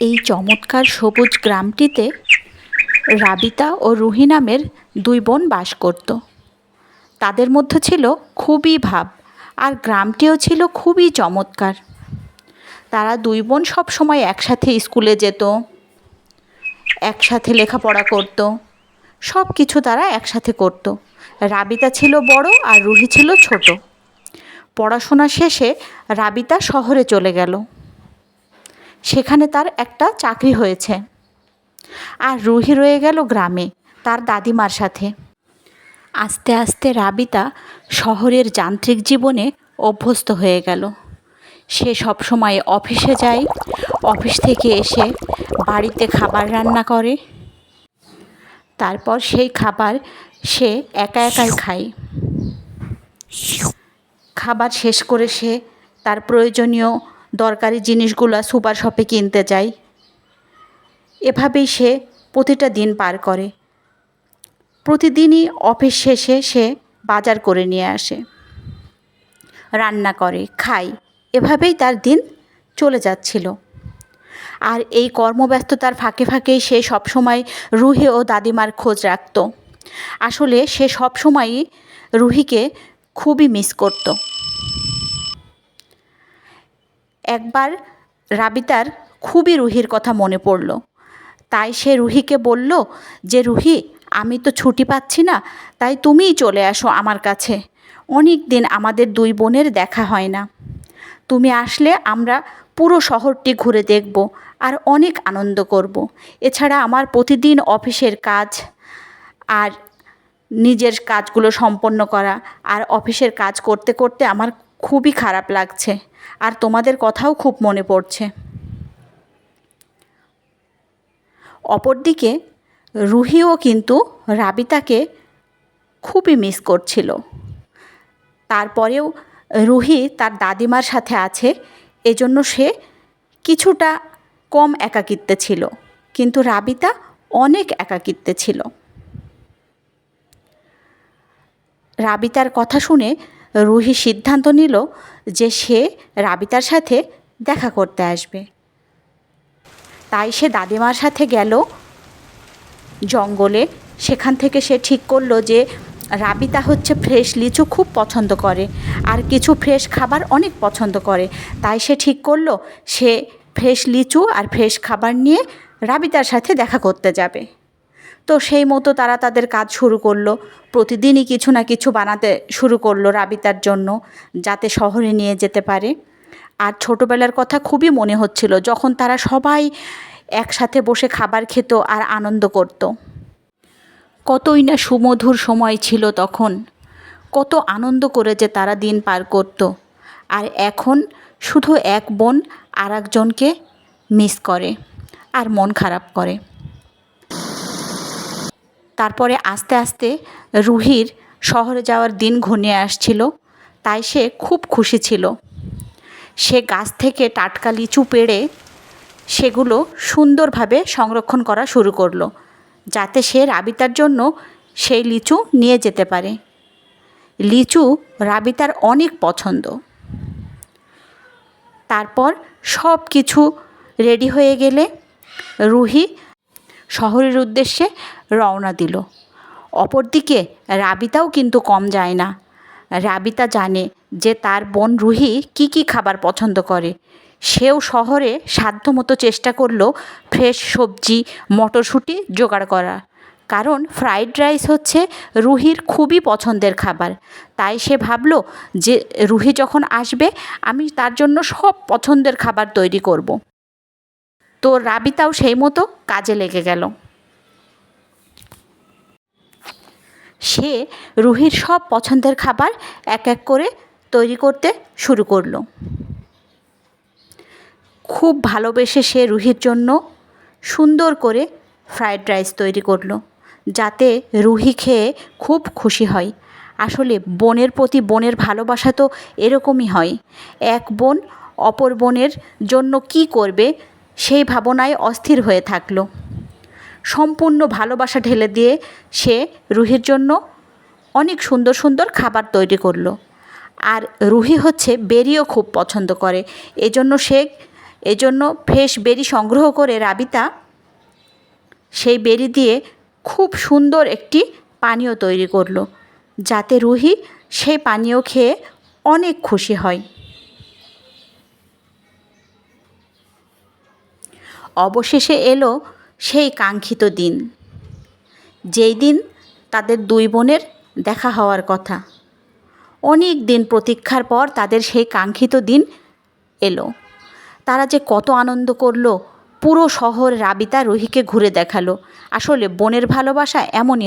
এই চমৎকার সবুজ গ্রামটিতে রাবিতা ও রুহি নামের দুই বোন বাস করত। তাদের মধ্যে ছিল খুবই ভাব আর গ্রামটিও ছিল খুবই চমৎকার। তারা দুই বোন সব সময় একসাথে স্কুলে যেত, একসাথে লেখাপড়া করতো সব কিছু তারা একসাথে করত। রাবিতা ছিল বড় আর রুহি ছিল ছোট। পড়াশোনা শেষে রাবিতা শহরে চলে গেল। সেখানে তার একটা চাকরি হয়েছে। আর রুহি রয়ে গেল গ্রামে, তার দাদিমার সাথে। আস্তে আস্তে রাবিতা শহরের যান্ত্রিক জীবনে অভ্যস্ত হয়ে গেল। সে সবসময় অফিসে যায়, অফিস থেকে এসে বাড়িতে খাবার রান্না করে। তারপর সেই খাবার সে একা একাই খায়। খাবার শেষ করে সে তার প্রয়োজনীয় দরকারি জিনিসগুলো সুপার শপে কিনতে যায় এভাবেই সে প্রতিটা দিন পার করে। প্রতিদিনই অফিস শেষে সে বাজার করে নিয়ে আসে। রান্না করে, খায়, এভাবেই তার দিন চলে যাচ্ছিল। আর এই কর্মব্যস্ততার ফাঁকে ফাঁকেই সে সবসময় রুহি ও দাদিমার খোঁজ রাখত। আসলে সে সবসময়ই রুহিকে খুবই মিস করত। একবার রাবিতার খুবই রুহির কথা মনে পড়ল। তাই সে রুহিকে বলল, যে রুহি, আমি তো ছুটি পাচ্ছি না, তাই তুমিই চলে আসো আমার কাছে। অনেক দিন আমাদের দুই বোনের দেখা হয় না। তুমি আসলে আমরা পুরো শহরটি ঘুরে দেখব আর অনেক আনন্দ করব। এছাড়া আমার প্রতিদিন অফিসের কাজ আর নিজের কাজগুলো সম্পন্ন করা আর অফিসের কাজ করতে করতে আমার খুবই খারাপ লাগছে। আর তোমাদের কথাও খুব মনে পড়ছে। অপরদিকে, রুহিও কিন্তু রাবিতাকে খুবই মিস করছিল। তারপরেও রুহি তার দাদিমার সাথে আছে, এজন্য সে কিছুটা কম একাকিত্বে ছিল। কিন্তু রাবিতা অনেক একাকিত্বে ছিল। রাবিতার কথা শুনে রুহি সিদ্ধান্ত নিল যে সে রাবিতার সাথে দেখা করতে আসবে। তাই সে দাদিমার সাথে গেল। জঙ্গলে সেখান থেকে সে ঠিক করল যে রাবিতা হচ্ছে ফ্রেশ লিচু খুব পছন্দ করে আর কিছু ফ্রেশ খাবার অনেক পছন্দ করে। তাই সে ঠিক করল সে ফ্রেশ লিচু আর ফ্রেশ খাবার নিয়ে রাবিতার সাথে দেখা করতে যাবে। তো সেই মতো তারা তাদের কাজ শুরু করল। প্রতিদিনই কিছু না কিছু বানাতে শুরু করল রাবিতার জন্য, যাতে শহরে নিয়ে যেতে পারে। আর ছোটোবেলার কথা খুবই মনে হচ্ছিল, যখন তারা সবাই একসাথে বসে খাবার খেত আর আনন্দ করত। কতই না সুমধুর সময় ছিল তখন। কত আনন্দ করে যে তারা দিন পার করত। আর এখন শুধু এক বোন আর মিস করে, আর মন খারাপ করে। তারপরে আস্তে আস্তে রুহির শহরে যাওয়ার দিন ঘনিয়ে আসছিল। তাই সে খুব খুশি ছিল। সে গাছ থেকে টাটকা লিচু পেড়ে সেগুলো সুন্দরভাবে সংরক্ষণ করা শুরু করল, যাতে সে রাবিতার জন্য সেই লিচু নিয়ে যেতে পারে। লিচু রাবিতার অনেক পছন্দ। তারপর সব কিছু রেডি হয়ে গেলে রুহি শহরের উদ্দেশ্যে রওনা দিল। অপরদিকে রাবিতাও কিন্তু কম যায় না। রাবিতা জানে যে তার বোন রুহি কি কি খাবার পছন্দ করে। সেও শহরে সাধ্যমতো চেষ্টা করল ফ্রেশ সবজি, মটরশুঁটি জোগাড় করা। কারণ ফ্রাইড রাইস হচ্ছে রুহির খুবই পছন্দের খাবার। তাই সে ভাবল যে রুহি যখন আসবে, আমি তার জন্য সব পছন্দের খাবার তৈরি করব। তো রাবিতাও সেই মতো কাজে লেগে গেল। সে রুহির সব পছন্দের খাবার এক এক করে তৈরি করতে শুরু করল। খুব ভালোবেসে সে রুহির জন্য সুন্দর করে ফ্রায়েড রাইস তৈরি করল, যাতে রুহি খেয়ে খুব খুশি হয়। আসলে বোনের প্রতি বোনের ভালোবাসা তো এরকমই হয়, এক বোন অপর বোনের জন্য কি করবে সেই ভাবনায় অস্থির হয়ে থাকল। সম্পূর্ণ ভালোবাসা ঢেলে দিয়ে সে রুহির জন্য অনেক সুন্দর সুন্দর খাবার তৈরি করল। আর রুহি হচ্ছে বেরিও খুব পছন্দ করে। এজন্য সে, এজন্য ফ্রেশ বেরি সংগ্রহ করে রাবিতা সেই বেরি দিয়ে খুব সুন্দর একটি পানীয় তৈরি করল, যাতে রুহি সেই পানীয় খেয়ে অনেক খুশি হয়। অবশেষে এলো সেই কাঙ্ক্ষিত দিন। যেই দিন তাদের দুই বোনের দেখা হওয়ার কথা। অনেক দিন প্রতীক্ষার পর তাদের সেই কাঙ্ক্ষিত দিন এলো। তারা যে কত আনন্দ করল, পুরো শহর রাবিতা রুহিকে ঘুরে দেখাল। আসলে বোনের ভালোবাসা এমনই